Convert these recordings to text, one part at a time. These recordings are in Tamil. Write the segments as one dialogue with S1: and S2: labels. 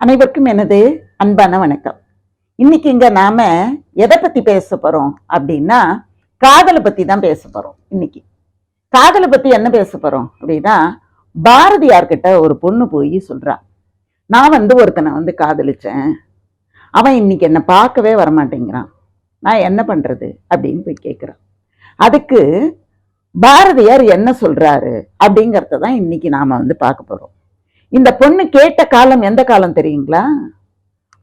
S1: அனைவருக்கும் எனது அன்பான வணக்கம். இன்னைக்கு இங்க நாம எதை பத்தி பேச போறோம் அப்படின்னா காதலை பத்தி தான் பேச போறோம் இன்னைக்கு. காதலை பத்தி என்ன பேச போறோம் அப்படின்னா பாரதியார் கிட்ட ஒரு பொண்ணு போய் சொல்றா நான் வந்து ஒருத்தனை வந்து காதலிச்சேன். அவன் இன்னைக்கு என்னை பார்க்கவே வரமாட்டேங்கிறான். நான் என்ன பண்றது? அப்படின்னு போய் கேட்குறான் அதுக்கு பாரதியார் என்ன சொல்றாரு அப்படிங்கிறத தான் இன்னைக்கு நாம வந்து பார்க்க போறோம். இந்த பொண்ணு கேட்ட காலம் எந்த காலம் தெரியுங்களா?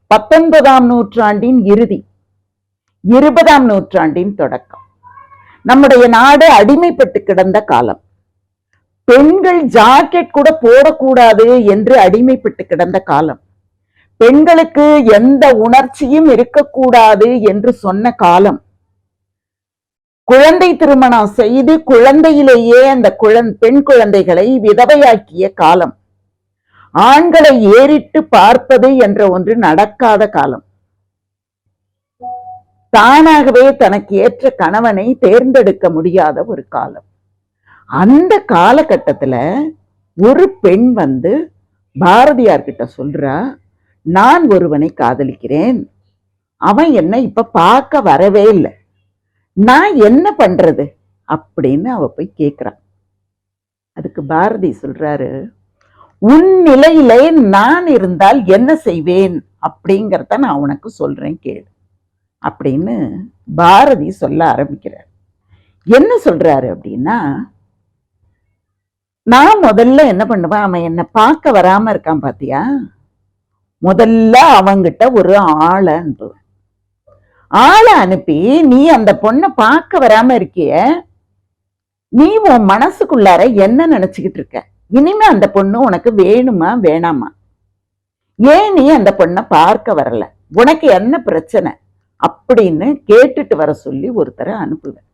S1: பத்தொன்பதாம் நூற்றாண்டின் இறுதி. இருபதாம் நூற்றாண்டின் தொடக்கம். நம்முடைய நாடு அடிமைப்பட்டு கிடந்த காலம். பெண்கள் ஜாக்கெட் கூட போடக்கூடாது என்று அடிமைப்பட்டு கிடந்த காலம். பெண்களுக்கு எந்த உணர்ச்சியும் இருக்கக்கூடாது என்று சொன்ன காலம். குழந்தை திருமணம் செய்து குழந்தையிலேயே அந்த குழந் பெண் குழந்தைகளை விதவையாக்கிய காலம். ஆண்களை ஏறிட்டு பார்ப்பது என்ற ஒன்று நடக்காத காலம். தானாகவே தனக்கு ஏற்ற கணவனை தேர்ந்தெடுக்க முடியாத ஒரு காலம். அந்த காலகட்டத்துல ஒரு பெண் வந்து பாரதியார் கிட்ட சொல்றா நான் ஒருவனை காதலிக்கிறேன். அவன் என்ன இப்ப பார்க்க வரவே இல்லை. நான் என்ன பண்றது? அப்படின்னு அவ போய் கேக்குறான் அதுக்கு பாரதி சொல்றாரு உன் நிலையிலே நான் இருந்தால் என்ன செய்வேன்? அப்படிங்கிறத நான் உனக்கு சொல்றேன் கேளு. அப்படின்னு பாரதி சொல்ல ஆரம்பிக்கிறார். என்ன சொல்றாரு அப்படின்னா நான் முதல்ல என்ன பண்ணுவேன்? அவன் என்னை பார்க்க வராம இருக்கான் பாத்தியா? முதல்ல அவங்கிட்ட ஒரு ஆளை அனுப்புவேன். ஆளை அனுப்பி நீ அந்த பொண்ணை பார்க்க வராம இருக்கிய. நீ உன் மனசுக்குள்ளார என்ன நினைச்சுக்கிட்டு இருக்க? இனிமே அந்த பொண்ணு உனக்கு வேணுமா வேணாமா? ஏன் நீ அந்த பொண்ணை பார்க்க வரல? உனக்கு என்ன பிரச்சனை? அப்படின்னு கேட்டுட்டு வர சொல்லி ஒருத்தரை அனுப்புவேன்.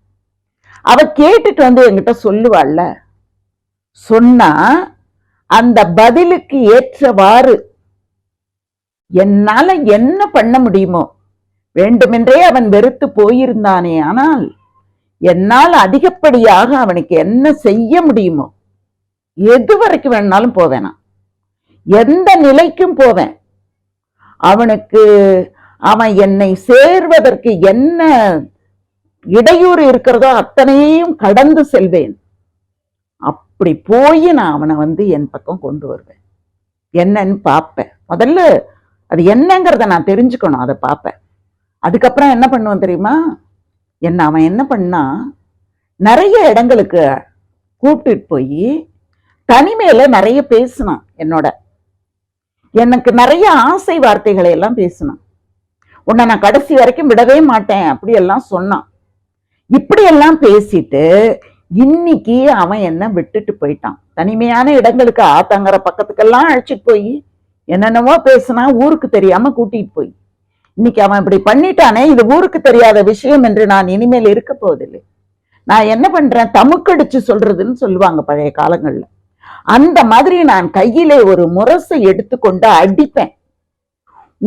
S1: அவ கேட்டுட்டு வந்து என்கிட்ட சொல்லுவாள்ல சொன்னா அந்த பதிலுக்கு ஏற்றவாறு என்னால என்ன பண்ண முடியுமோ வேண்டுமென்றே அவன் வெறுத்து போயிருந்தானே ஆனால் என்னால் அதிகப்படியாக அவனுக்கு என்ன செய்ய முடியுமோ எது வரைக்கும் வேணாலும் போவேனா எந்த நிலைக்கும் போவேன் அவனுக்கு அவன் என்னை சேர்வதற்கு என்ன இடையூறு இருக்கிறதோ அத்தனையும் கடந்து செல்வேன். அப்படி போய் நான் அவனை வந்து என் பக்கம் கொண்டு வருவேன். என்னன்னு பார்ப்பேன். முதல்ல அது என்னங்கிறத நான் தெரிஞ்சுக்கணும் அதை பார்ப்பேன். அதுக்கப்புறம் என்ன பண்ணுவான் தெரியுமா? என்ன அவன் என்ன பண்ணா நிறைய இடங்களுக்கு கூப்பிட்டுட்டு போய் தனிமையில நிறைய பேசினான் என்னோட. எனக்கு நிறைய ஆசை வார்த்தைகளை எல்லாம் பேசினான். உன்னை நான் கடைசி வரைக்கும் விடவே மாட்டேன் அப்படி எல்லாம் சொன்னான். இப்படியெல்லாம் பேசிட்டு இன்னைக்கு அவன் என்ன விட்டுட்டு போயிட்டான். தனிமையான இடங்களுக்கு ஆத்தங்கிற பக்கத்துக்கெல்லாம் அழைச்சிட்டு போய் என்னென்னவோ பேசுனா ஊருக்கு தெரியாம கூட்டிட்டு போய். இன்னைக்கு அவன் இப்படி பண்ணிட்டானே இது ஊருக்கு தெரியாத விஷயம் என்று நான் இனிமேல் இருக்க போவதில்லை. நான் என்ன பண்றேன்? தமுக்கடிச்சு சொல்றதுன்னு சொல்லுவாங்க பழைய காலங்கள்ல. அந்த மாதிரி நான் கையிலே ஒரு முரசை எடுத்துக்கொண்டு அடிப்பேன்.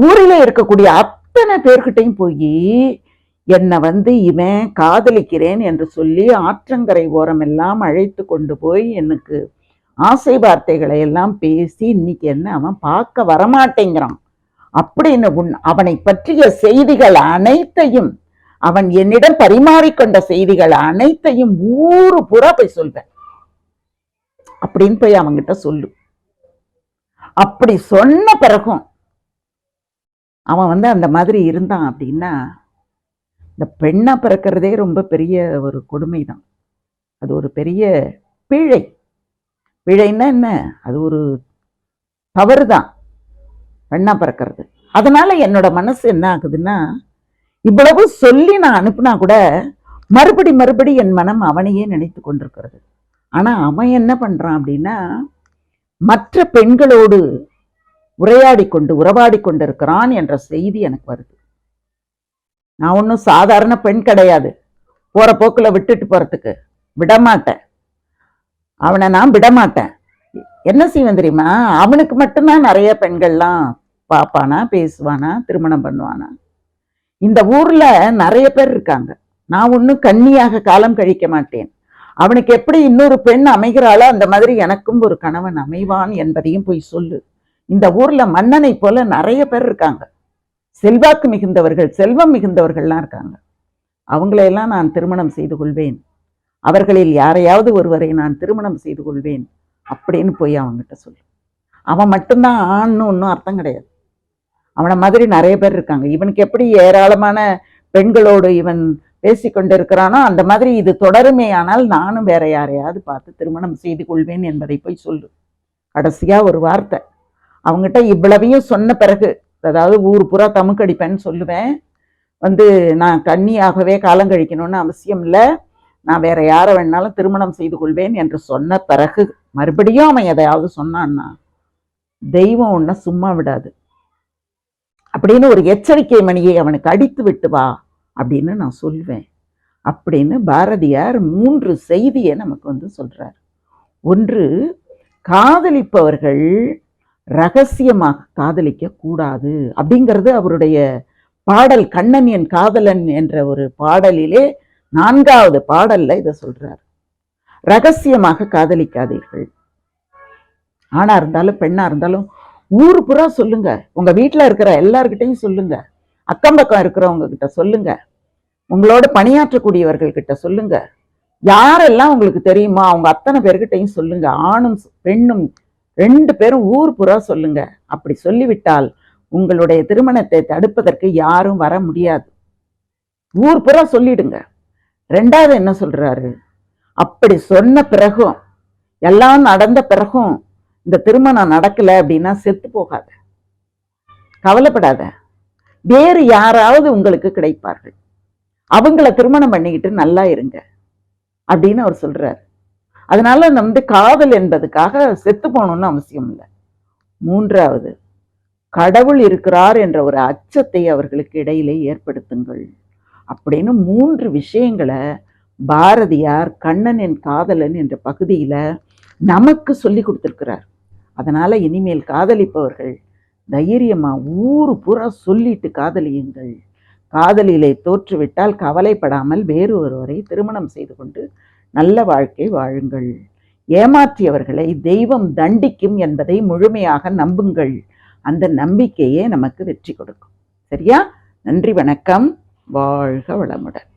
S1: ஊரில இருக்கக்கூடிய அத்தனை பேர்கிட்டையும் போய் என்னை வந்து இவன் காதலிக்கிறேன் என்று சொல்லி ஆற்றங்கரை ஓரம் எல்லாம் அழைத்து கொண்டு போய் எனக்கு ஆசை வார்த்தைகளை எல்லாம் பேசி இன்னைக்கு என்ன அவன் பார்க்க வரமாட்டேங்கிறான். அப்படின்னு உன் அவனை பற்றிய செய்திகள் அனைத்தையும் அவன் என்னிடம் பரிமாறிக்கொண்ட செய்திகள் அனைத்தையும் ஊரு புறா போய் சொல்வேன். அப்படின்னு போய் அவங்கிட்ட சொல்லு. அப்படி சொன்ன பிறகும் அவன் வந்து அந்த மாதிரி இருந்தான் அப்படின்னா இந்த பெண்ணா பிறக்கிறதே ரொம்ப பெரிய ஒரு கொடுமை தான் அது ஒரு பெரிய பிழை. பிழைன்னா என்ன? அது ஒரு தவறு தான் பெண்ணா பிறக்கிறது. அதனால என்னோட மனசு என்ன ஆகுதுன்னா இவ்வளவு சொல்லி நான் அனுப்புனா கூட மறுபடி மறுபடி என் மனம் அவனையே நினைத்து கொண்டிருக்கிறது. ஆனா அவன் என்ன பண்றான் அப்படின்னா மற்ற பெண்களோடு உரையாடி கொண்டு உறவாடி கொண்டிருக்கிறான் என்ற செய்தி எனக்கு வருது. நான் ஒன்றும் சாதாரண பெண் கிடையாது. போற போக்குல விட்டுட்டு போறதுக்கு விடமாட்டேன். அவனை நான் விடமாட்டேன். என்ன செய்வேன் தெரியுமா? அவனுக்கு மட்டும்தான் நிறைய பெண்கள்லாம் பார்ப்பானா பேசுவானா திருமணம் பண்ணுவானா? இந்த ஊர்ல நிறைய பேர் இருக்காங்க. நான் ஒன்றும் கண்ணியாக காலம் கழிக்க மாட்டேன். அவனுக்கு எப்படி இன்னொரு பெண் அமைகிறாளோ அந்த மாதிரி எனக்கும் ஒரு கணவன் அமைவான் என்பதையும் போய் சொல்லு. இந்த ஊர்ல மன்னனை போல நிறைய பேர் இருக்காங்க. செல்வாக்கு மிகுந்தவர்கள் செல்வம் மிகுந்தவர்கள்லாம் இருக்காங்க. அவங்களையெல்லாம் நான் திருமணம் செய்து கொள்வேன். அவர்களில் யாரையாவது ஒருவரை நான் திருமணம் செய்து கொள்வேன் அப்படின்னு போய் அவங்ககிட்ட சொல்லு. அவன் மட்டும்தான் ஆண்னு ஒன்றும் அர்த்தம் கிடையாது. அவனை மாதிரி நிறைய பேர் இருக்காங்க. இவனுக்கு எப்படி ஏராளமான பெண்களோடு இவன் பேசி கொண்டிருக்கிறானோ அந்த மாதிரி இது தொடருமே. ஆனால் நானும் வேற யாரையாவது பார்த்து திருமணம் செய்து கொள்வேன் என்பதை போய் சொல்லு. கடைசியா ஒரு வார்த்தை. அவங்ககிட்ட இவ்வளவையும் சொன்ன பிறகு அதாவது ஊர் புறா தமுக்கடிப்பேன்னு சொல்லுவேன். வந்து நான் கன்னியாகவே காலம் கழிக்கணும்னு அவசியம் இல்லை. நான் வேற யாரை வேணாலும் திருமணம் செய்து கொள்வேன் என்று சொன்ன பிறகு மறுபடியும் அவன் எதையாவது சொன்னான்னா தெய்வம் உன்னை சும்மா விடாது அப்படின்னு ஒரு எச்சரிக்கை மணியை அவனுக்கு அடித்து விட்டு வா. அப்படின்னு நான் சொல்வேன். அப்படின்னு பாரதியார் மூன்று செய்தியை நமக்கு வந்து சொல்கிறார் ஒன்று காதலிப்பவர்கள் ரகசியமாக காதலிக்க கூடாது அப்படிங்கிறது அவருடைய பாடல் கண்ணன் என் காதலன் என்ற ஒரு பாடலிலே நான்காவது பாடல்ல இதை சொல்றார். ரகசியமாக காதலிக்காதீர்கள். ஆணா இருந்தாலும் பெண்ணா இருந்தாலும் ஊர் புறா சொல்லுங்க. உங்க வீட்டில் இருக்கிற எல்லார்கிட்டையும் சொல்லுங்க. அக்கம் பக்கம் இருக்கிறவங்க கிட்ட சொல்லுங்க. உங்களோட பணியாற்றக்கூடியவர்கள் கிட்ட சொல்லுங்க. யாரெல்லாம் உங்களுக்கு தெரியுமா அவங்க அத்தனை பேர்கிட்டையும் சொல்லுங்க. ஆணும் பெண்ணும் ரெண்டு பேரும் ஊர் புறா சொல்லுங்க. அப்படி சொல்லிவிட்டால் உங்களுடைய திருமணத்தை தடுப்பதற்கு யாரும் வர முடியாது. ஊர் புறா சொல்லிடுங்க. ரெண்டாவது என்ன சொல்றாரு? அப்படி சொன்ன பிறகும் எல்லாம் நடந்த பிறகும் இந்த திருமணம் நடக்கல அப்படின்னா செத்து போகாத. கவலைப்படாத. வேறு யாராவது உங்களுக்கு கிடைப்பார்கள். அவங்கள திருமணம் பண்ணிக்கிட்டு நல்லா இருங்க அப்படின்னு அவர் சொல்றாரு. அதனால நம்ம வந்து காதல் என்பதுக்காக செத்து போகணும்னு அவசியம் இல்லை. மூன்றாவது கடவுள் இருக்கிறார் என்ற ஒரு அச்சத்தை அவர்களுக்கு இடையிலே ஏற்படுத்துங்கள். அப்படின்னு மூன்று விஷயங்களை பாரதியார் கண்ணனின் காதலன் என்ற பகுதியில் நமக்கு சொல்லி கொடுத்துருக்கிறார். அதனால இனிமேல் காதலிப்பவர்கள் தைரியமா ஊரு பூரா சொல்லிட்டு காதலியுங்கள். காதலிலே தோற்றுவிட்டால் கவலைப்படாமல் வேறு ஒருவரை திருமணம் செய்து கொண்டு நல்ல வாழ்க்கை வாழுங்கள். ஏமாற்றியவர்களை தெய்வம் தண்டிக்கும் என்பதை முழுமையாக நம்புங்கள். அந்த நம்பிக்கையே நமக்கு வெற்றி கொடுக்கும். சரியா? நன்றி வணக்கம். வாழ்க வளமுடன்.